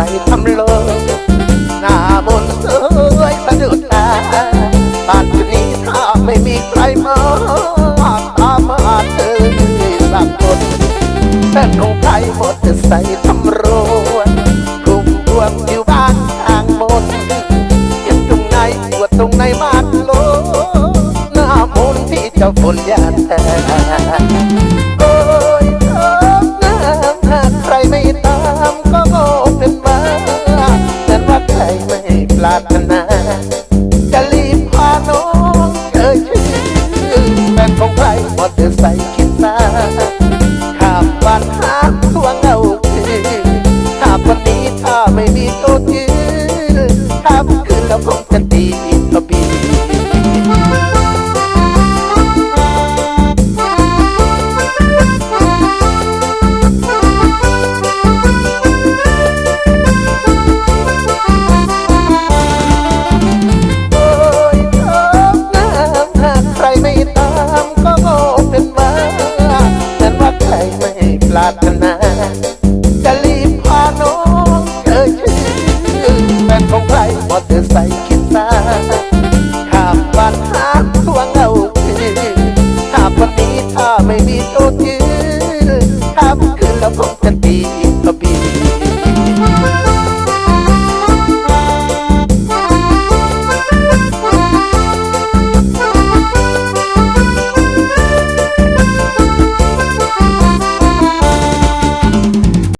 ใส่ทำเลิหน้ามนเอ้ยสะดุดตาตานนี้ถ้าไม่มีใครมาตามมาเธอสักคนแต่ของใครหมดใส่ทำโรนคุมรวมอยู่บ้านทางมนยัดตรงไหนปวดตรงไหนบ้านโลหน้ามนที่เจ้าฝนยาแท้ มอเตอร์ไซค์คิดตาข้ามบ้านหาตัวเงาคือถ้าวันนี้ถ้าไม่มีตัวยืนถ้าคืนแล้วคงจะตีก็ปี นของใครมอเตอร์ไซค์คิดซาข้ามวันหาตัวเงาคือถ้าวันนี้ถ้าไม่มีตัวยืนถ้าคืนแล้วคงจะตีก็ปี